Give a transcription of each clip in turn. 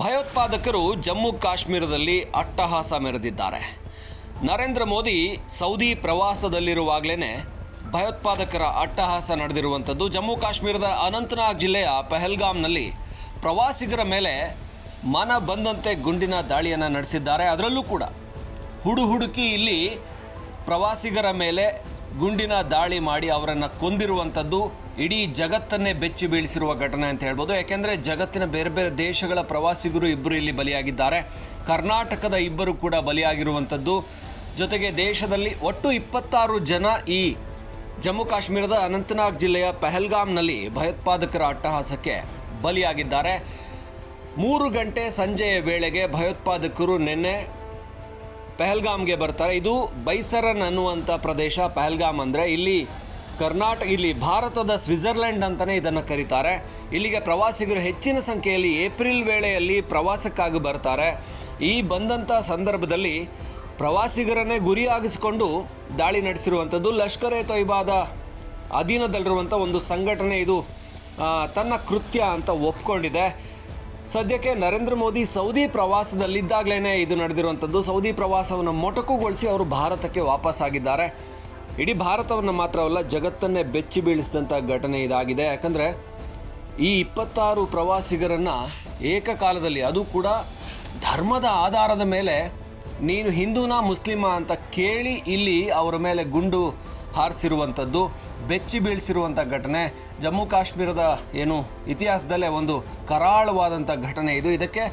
ಭಯೋತ್ಪಾದಕರು ಜಮ್ಮು ಕಾಶ್ಮೀರದಲ್ಲಿ ಅಟ್ಟಹಾಸ ಮೆರೆದಿದ್ದಾರೆ. ನರೇಂದ್ರ ಮೋದಿ ಸೌದಿ ಪ್ರವಾಸದಲ್ಲಿರುವಾಗಲೇ ಭಯೋತ್ಪಾದಕರ ಅಟ್ಟಹಾಸ ನಡೆದಿರುವಂಥದ್ದು ಜಮ್ಮು ಕಾಶ್ಮೀರದ ಅನಂತನಾಗ್ ಜಿಲ್ಲೆಯ ಪೆಹಲ್ಗಾಮ್ನಲ್ಲಿ ಪ್ರವಾಸಿಗರ ಮೇಲೆ ಮನ ಬಂದಂತೆ ಗುಂಡಿನ ದಾಳಿಯನ್ನು ನಡೆಸಿದ್ದಾರೆ. ಅದರಲ್ಲೂ ಕೂಡ ಹುಡುಹುಡುಕಿ ಇಲ್ಲಿ ಪ್ರವಾಸಿಗರ ಮೇಲೆ ಗುಂಡಿನ ದಾಳಿ ಮಾಡಿ ಅವರನ್ನು ಕೊಂದಿರುವಂಥದ್ದು ಇಡೀ ಜಗತ್ತನ್ನೇ ಬೆಚ್ಚಿ ಬೀಳಿಸಿರುವ ಘಟನೆ ಅಂತ ಹೇಳ್ಬೋದು. ಯಾಕೆಂದರೆ ಜಗತ್ತಿನ ಬೇರೆ ಬೇರೆ ದೇಶಗಳ ಪ್ರವಾಸಿಗರು ಇಬ್ಬರು ಇಲ್ಲಿ ಬಲಿಯಾಗಿದ್ದಾರೆ. ಕರ್ನಾಟಕದ ಇಬ್ಬರು ಕೂಡ ಬಲಿಯಾಗಿರುವಂಥದ್ದು. ಜೊತೆಗೆ ದೇಶದಲ್ಲಿ ಒಟ್ಟು ಇಪ್ಪತ್ತಾರು ಜನ ಈ ಜಮ್ಮು ಕಾಶ್ಮೀರದ ಅನಂತನಾಗ್ ಜಿಲ್ಲೆಯ ಪೆಹಲ್ಗಾಮ್ನಲ್ಲಿ ಭಯೋತ್ಪಾದಕರ ಅಟ್ಟಹಾಸಕ್ಕೆ ಬಲಿಯಾಗಿದ್ದಾರೆ. ಮೂರು ಗಂಟೆ ಸಂಜೆಯ ವೇಳೆಗೆ ಭಯೋತ್ಪಾದಕರು ನಿನ್ನೆ ಪಹಲ್ಗಾಮ್ಗೆ ಬರ್ತಾರೆ. ಇದು ಬೈಸರನ್ ಅನ್ನುವಂಥ ಪ್ರದೇಶ. ಪೆಹಲ್ಗಾಮ್ ಅಂದರೆ ಇಲ್ಲಿ ಕರ್ನಾಟಕ ಇಲ್ಲಿ ಭಾರತದ ಸ್ವಿಟ್ಜರ್ಲೆಂಡ್ ಅಂತಲೇ ಇದನ್ನು ಕರೀತಾರೆ. ಇಲ್ಲಿಗೆ ಪ್ರವಾಸಿಗರು ಹೆಚ್ಚಿನ ಸಂಖ್ಯೆಯಲ್ಲಿ ಏಪ್ರಿಲ್ ವೇಳೆಯಲ್ಲಿ ಪ್ರವಾಸಕ್ಕಾಗಿ ಬರ್ತಾರೆ. ಈ ಬಂದಂಥ ಸಂದರ್ಭದಲ್ಲಿ ಪ್ರವಾಸಿಗರನ್ನೇ ಗುರಿಯಾಗಿಸಿಕೊಂಡು ದಾಳಿ ನಡೆಸಿರುವಂಥದ್ದು ಲಷ್ಕರ್ ಎ ತೊಯ್ಬಾದ ಅಧೀನದಲ್ಲಿರುವಂಥ ಒಂದು ಸಂಘಟನೆ ಇದು. ತನ್ನ ಕೃತ್ಯ ಅಂತ ಒಪ್ಕೊಂಡಿದೆ. ಸದ್ಯಕ್ಕೆ ನರೇಂದ್ರ ಮೋದಿ ಸೌದಿ ಪ್ರವಾಸದಲ್ಲಿದ್ದಾಗಲೇ ಇದು ನಡೆದಿರುವಂಥದ್ದು. ಸೌದಿ ಪ್ರವಾಸವನ್ನು ಮೊಟಕುಗೊಳಿಸಿ ಅವರು ಭಾರತಕ್ಕೆ ವಾಪಸ್ಸಾಗಿದ್ದಾರೆ. ಇಡೀ ಭಾರತವನ್ನು ಮಾತ್ರವಲ್ಲ, ಜಗತ್ತನ್ನೇ ಬೆಚ್ಚಿ ಬೀಳಿಸಿದಂಥ ಘಟನೆ ಇದಾಗಿದೆ. ಯಾಕಂದರೆ ಈ ಇಪ್ಪತ್ತಾರು ಪ್ರವಾಸಿಗರನ್ನು ಏಕಕಾಲದಲ್ಲಿ, ಅದು ಕೂಡ ಧರ್ಮದ ಆಧಾರದ ಮೇಲೆ, ನೀನು ಹಿಂದೂನಾ ಮುಸ್ಲಿಮಾ ಅಂತ ಕೇಳಿ ಇಲ್ಲಿ ಅವರ ಮೇಲೆ ಗುಂಡು ಹಾರಿಸಿರುವಂಥದ್ದು, ಬೆಚ್ಚಿ ಬೀಳಿಸಿರುವಂಥ ಘಟನೆ, ಜಮ್ಮು ಕಾಶ್ಮೀರದ ಏನು ಇತಿಹಾಸದಲ್ಲೇ ಒಂದು ಕರಾಳವಾದಂಥ ಘಟನೆ ಇದು. ಇದಕ್ಕೆ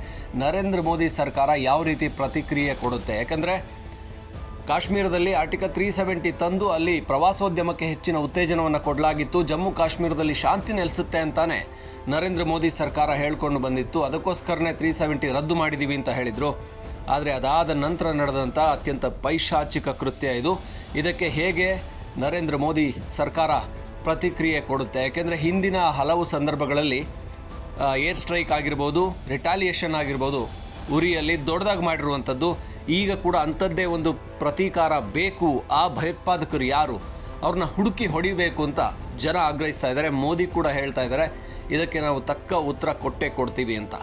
ನರೇಂದ್ರ ಮೋದಿ ಸರ್ಕಾರ ಯಾವ ರೀತಿ ಪ್ರತಿಕ್ರಿಯೆ ಕೊಡುತ್ತೆ? ಯಾಕಂದರೆ ಕಾಶ್ಮೀರದಲ್ಲಿ ಆರ್ಟಿಕಲ್ ತ್ರೀ ಸೆವೆಂಟಿ ತಂದು ಅಲ್ಲಿ ಪ್ರವಾಸೋದ್ಯಮಕ್ಕೆ ಹೆಚ್ಚಿನ ಉತ್ತೇಜನವನ್ನು ಕೊಡಲಾಗಿತ್ತು. ಜಮ್ಮು ಕಾಶ್ಮೀರದಲ್ಲಿ ಶಾಂತಿ ನೆಲೆಸುತ್ತೆ ಅಂತಾನೆ ನರೇಂದ್ರ ಮೋದಿ ಸರ್ಕಾರ ಹೇಳ್ಕೊಂಡು ಬಂದಿತ್ತು. ಅದಕ್ಕೋಸ್ಕರನೇ ತ್ರೀ ಸೆವೆಂಟಿ ರದ್ದು ಮಾಡಿದ್ದೀವಿ ಅಂತ ಹೇಳಿದರು. ಆದರೆ ಅದಾದ ನಂತರ ನಡೆದಂಥ ಅತ್ಯಂತ ಪೈಶಾಚಿಕ ಕೃತ್ಯ ಇದು. ಇದಕ್ಕೆ ಹೇಗೆ ನರೇಂದ್ರ ಮೋದಿ ಸರ್ಕಾರ ಪ್ರತಿಕ್ರಿಯೆ ಕೊಡುತ್ತೆ. ಯಾಕೆಂದರೆ ಹಿಂದಿನ ಹಲವು ಸಂದರ್ಭಗಳಲ್ಲಿ ಏರ್ ಸ್ಟ್ರೈಕ್ ಆಗಿರ್ಬೋದು ರಿಟಾಲಿಯೇಷನ್ ಆಗಿರ್ಬೋದು, ಉರಿಯಲ್ಲಿ ದೊಡ್ಡದಾಗಿ ಮಾಡಿರುವಂಥದ್ದು, ಈಗ ಕೂಡ ಅಂಥದ್ದೇ ಒಂದು ಪ್ರತೀಕಾರ ಬೇಕು ಆ ಭಯೋತ್ಪಾದಕರು ಯಾರು? ಅವ್ರನ್ನ ಹುಡುಕಿ ಹೊಡಿಬೇಕು ಅಂತ ಜನ ಆಗ್ರಹಿಸ್ತಾ ಇದ್ದಾರೆ. ಮೋದಿ ಕೂಡ ಹೇಳ್ತಾ ಇದ್ದಾರೆ, ಇದಕ್ಕೆ ನಾವು ತಕ್ಕ ಉತ್ತರ ಕೊಟ್ಟೇ ಕೊಡ್ತೀವಿ ಅಂತ.